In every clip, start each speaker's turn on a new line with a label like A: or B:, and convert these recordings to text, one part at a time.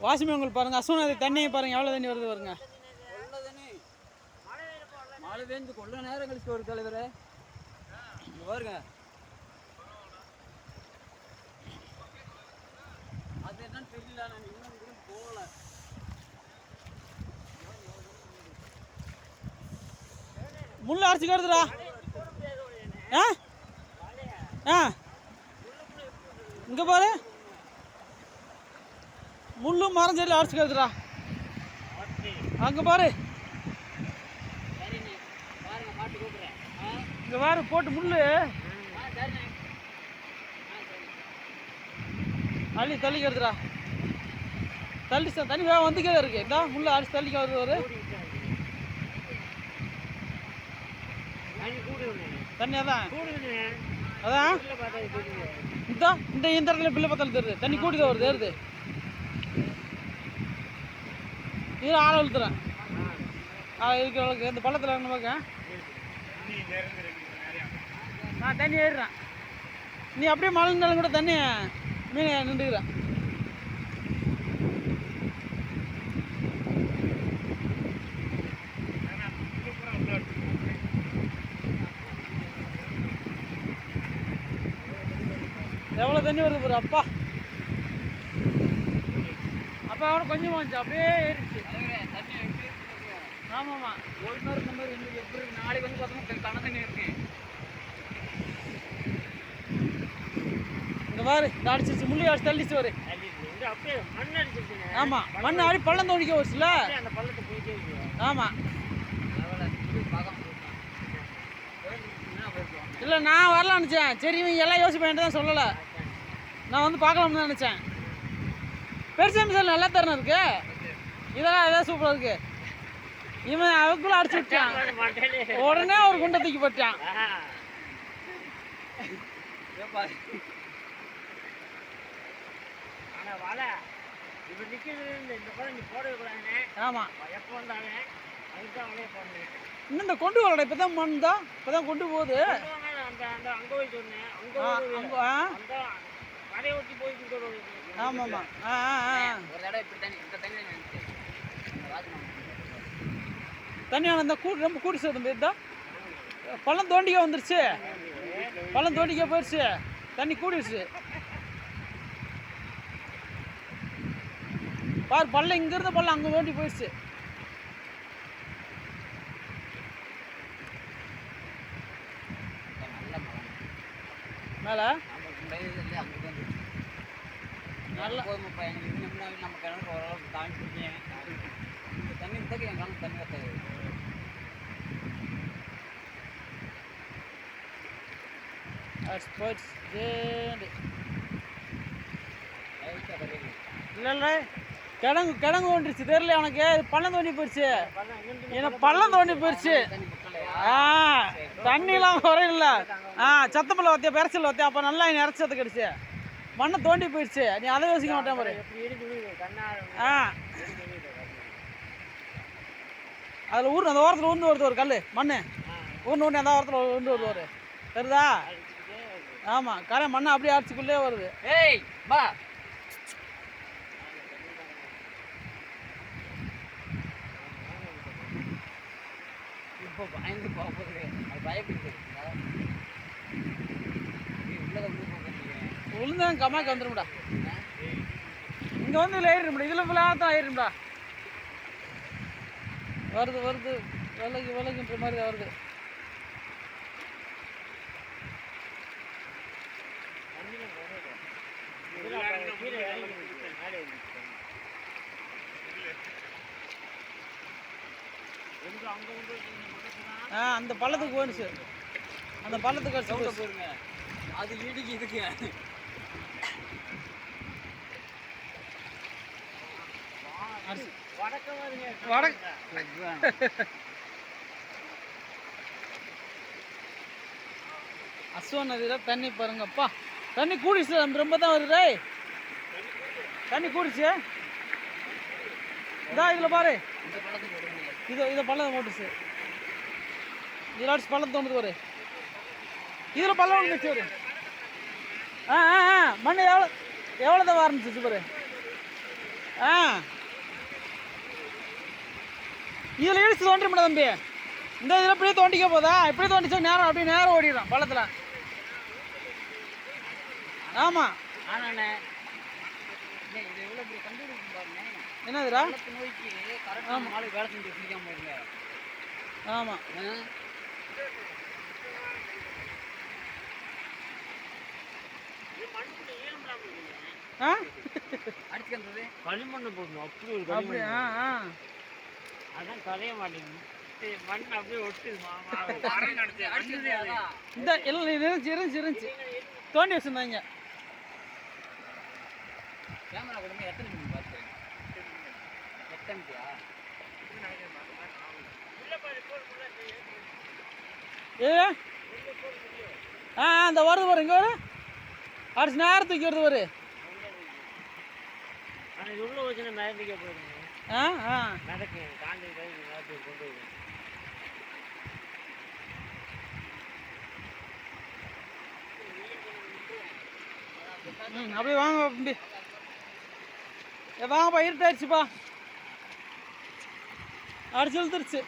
A: வாசிமங்கல் பாருங்க அசுவநதி தண்ணியை பாருங்க எவ்வளோ தண்ணி வருது பாருங்க.
B: மழை பெஞ்சு கொள்ள நேரம் கழிச்சு ஒரு தலைவரே. இங்க பாருங்க. அது என்னன்னு தெரியல நான் இன்னும் போகல.
A: முள் அரைச்சி கருதுடா. ஆ? ஆ? இங்கே பாரு. முள்ளும் மரம் அரைச்சி கருதுடா அங்கே பாரு. இங்கே பாரு போட்டு முள்ளு. அள்ளி தள்ளிக்கிறதுடா தள்ளி ச- தண்ணி வேக வந்துக்கே இருக்கு. இந்த முள்ளு அடிச்சு தள்ளிக்க வருது ஒரு தண்ணி அதான். அதான். இந்த இந்த இந்த இடத்துல பிள்ளை பார்த்தாலும் தருது தண்ணி கூட்டி வருது ஏறுது. இது ஆளை இழுத்துறேன். ஆ இருக்கிற இந்த பள்ளத்தில் இறங்க பார்க்க நான் தண்ணி ஏறுறேன். நீ அப்படியே மழை இருந்தாலும் கூட தண்ணி மீன் நின்றுக்கிறேன். எவ்வளோ தண்ணி வருது பாரு அப்பா. அப்போ அவனை கொஞ்சம் கொஞ்சம் அப்படியே ஏறிச்சு ஆமாம்மா.
B: ஒரு நேரம் இந்த மாதிரி இன்னைக்கு எப்படி இருக்கு நாளைக்கு வந்து பார்த்தோம்னா கண தண்ணி இருக்கு
A: இந்த பாரு இந்த அடிச்சிருச்சு. முள்ளி அடிச்சு தள்ளிச்சு வரு ஆமாம் மண் ஆடி பள்ளம் தோண்டிக்க வருச்சுல ஆமாம்
B: பரவாயில்ல
A: இல்லை நான் வரலான்னு நினச்சேன். சரி இவங்க எல்லாம் யோசிப்பேன் தான் சொல்லலை. நான் வந்து பார்க்கலாம்னு தான் நினச்சேன். பெருசாக மிசால் நல்லா தரணும் இருக்கு இதெல்லாம் எதாவது சூப்பராக இருக்கு. இவன் அவக்குள்ள அடிச்சு விட்டான். உடனே ஒரு குண்டை தூக்கி போட்டான். இன்னும் இந்த கொண்டு வரடா இப்போ தான் மண் தான் இப்போ தான் கொண்டு போகுது அங்க ஆ ஆமாம்மா. ஆ ஆ ஆ.
B: ஒரு தடவை இப்படி தண்ணி இந்த தண்ணி
A: தண்ணி அந்த கூடு ரொம்ப கூடி சேர்ந்து இதா பள்ளம் தோண்டிக்க வந்துருச்சு. பள்ளம் தோண்டிக்க போயிடுச்சு தண்ணி கூடிடுச்சு பாரு பள்ளம் இங்கிருந்து பள்ளம் அங்கே தோண்டி போயிடுச்சு மேலே
B: நம்ம இந்த இதுல அங்கே தான் இருந்துச்சு
A: நல்ல-
B: போதுமாப்பா. எனக்கு நம்ம கிணறு ஓரளவுக்கு தாண்டி இருக்கேன் இந்த தண்ணி இருந்தாக்க என் கிணறு தண்ணி வத்தாது. கரையுது
A: இல்லை இல்லை கிடங்கு கிடங்கு தோண்டிருச்சு தெரியல எனக்கு பள்ளம் தோண்டி போயிடுச்சு ஏன்னா பள்ளம் தோண்டி போயிடுச்சு ஆ தண்ணிலாம் குறையில. ஆ சத்தமில்ல வத்தியா பெரச்சல் வத்தியா அப்போ நல்லா நிறச்சது கிடச்சி மண்ணை தோண்டி போயிடுச்சு. நீ அதை யோசிக்க மாட்டேன் பாரு. ஆ. அதில் ஊர் அந்த ஓரத்தில் ஊர்ந்து வருது ஒரு கல் மண் ஊர்னு ஊண்டி அந்த ஓரத்தில் ஊர்ந்து வருது ஒரு. தெரியுதா? ஆமாம் கரை மண்ணை அப்படியே அடிச்சுக்குள்ளே வருது.
B: ஏய் பா இப்போ பயந்து போக போகுது அது பயப்படுது. உள்ளதை
A: உளுந்தான் கம்மாக்கு வந்துடும்டா இங்கே வந்து இதில் ஏறிடும்டா. இதில் ஃபுல்லாக தான் ஏறிடும்டா. வருது வருது. விலகி விலகுன்ற மாதிரி வருது. ஆ அந்த பள்ளத்துக்கு போயிடுச்சு. அந்த பள்ளத்துக்கு.
B: போயிருங்க அது இடிக்கு இதுக்கு.
A: அடிச்சு அஸ்வன் நதியில் தண்ணி பாருங்கப்பா. தண்ணி கூடிச்சு ரொம்ப- ரொம்ப தான் வருது. தண்ணி கூடிச்சு. இதா இதில் பாரு. இது இதை பள்ளம் போட்டுச்சு இதில் அடிச்சு பள்ளம் தோணுது பாரு. இதில் பள்ளம் வந்துச்சு ஒரு ஆ ஆ ஆ. மண் எவ்வளோ எவ்வளோ தான் ஆரம்பிச்சிச்சு பாரு. ஆ. இதில் இடிச்சு தோண்டி முடியும் தம்பி. இந்த இதில் இப்படியே தோண்டிக்க போதா? இப்படியே தோண்டிச்சா நேரம் அப்படியே நேரம் ஓடிடும் பள்ளத்தில். ஆமாம்
B: ஆனாண்ணே பள்ளத்து நோய்க்கு கரெக்டாக நாளைக்கு வேலை செஞ்சு இருங்க
A: ஆமாம்
B: அடிச்சுக்கிறது
C: களிமண்ணை போடணும். அப்படி ஒரு களிமண் அதான் கரைய மாட்டேங்குது மண் அப்படியே ஒட்டுது.
A: இந்த இல்லை இருந்துச்சு இருந்துச்சு இருந்துச்சு. தோண்டி வச்சுருந்தாங்க.
B: கேமரா கொடுங்க எத்தனை மணி பார்த்து எத்தனையா?
A: ஏ ஆ இந்த வருது பாரு இங்கே வரு. அடிச்சு நேரம் தூக்கி வருது பாரு.
C: உள்ள வச்சுன்னா மிதந்துக்கே போயிடுங்க
A: ஆ ஆ.
C: மிதக்கு காந்தி கொண்டு போயிடும்
A: ம் அப்படியே வாங்க தம்பி. ஏ வாங்கப்பா இருட்டாயிடுச்சுப்பா. அடிச்சு இழுத்துருச்சு.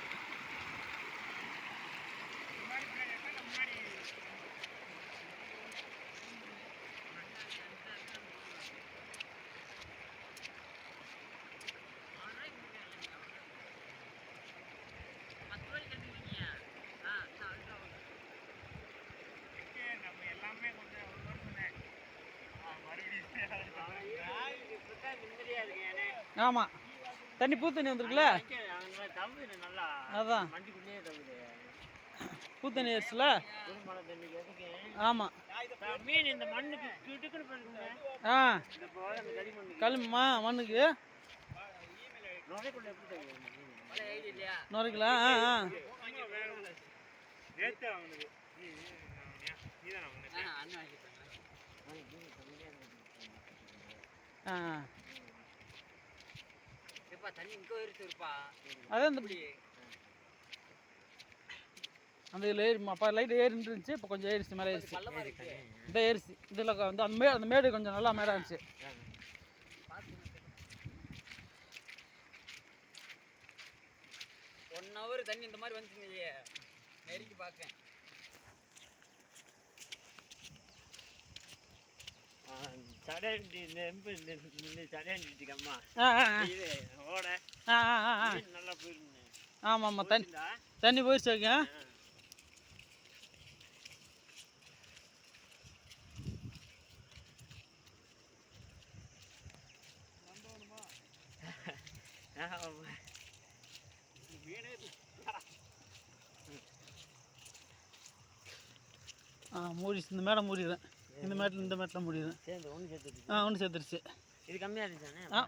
A: ஆமாம் தண்ணி பூ தண்ணி அதான்.
C: மண்டிக்குள்ளேயே தம்புது
A: பூ தண்ணி ஆயிடுச்சுல ஆமாம்
C: மீன் இந்த மண்ணுக்கு
A: ஆ களிமா மண்ணுக்கு
C: நுழைக்குள்ள
A: நுரைக்கலாம் ஆ. ஆ
B: ஆ அண்ணன் வாங்கிட்டாங்க
A: ஆ ஆ.
B: எப்பா தண்ணி இங்கே வருது இருப்பா
A: அதான் இந்த அந்த இதில் ஏறி அப்போ லைட் ஏறி இருந்துச்சு இப்போ கொஞ்சம் ஏறிச்சு மேலே ஏறிச்சு. இந்த ஏறிச்சு. இதில் வந்து அந்த மே அந்த மேடு கொஞ்சம் நல்லா மேடாக இருந்துச்சு.
B: ஒன் ஹவர் தண்ணி இந்த மாதிரி வந்துச்சுங்க இல்லையே நெருங்கி பார்க்கேன்
A: ஆ ஆ ஆ.
C: இது ஓட
A: ஆ ஆ ஆ ஆ
C: மீன் நல்லா போயிருந்தேன்
A: ஆமாம் ஆமாம் தண்ணி தண்ணி போயிடுச்சு வைக்க ஆ மூடிச்சு இந்த மேடம் மூடிடுறேன் இந்த மேட்டில் இந்த மேட்டில் மூடிடுறேன்
C: சேர்ந்து ஒன்று சேர்த்துட்டு
A: ஆ ஒன்று சேர்த்துருச்சு.
C: இது கம்மியாக இருந்துச்சானே
A: ஆ.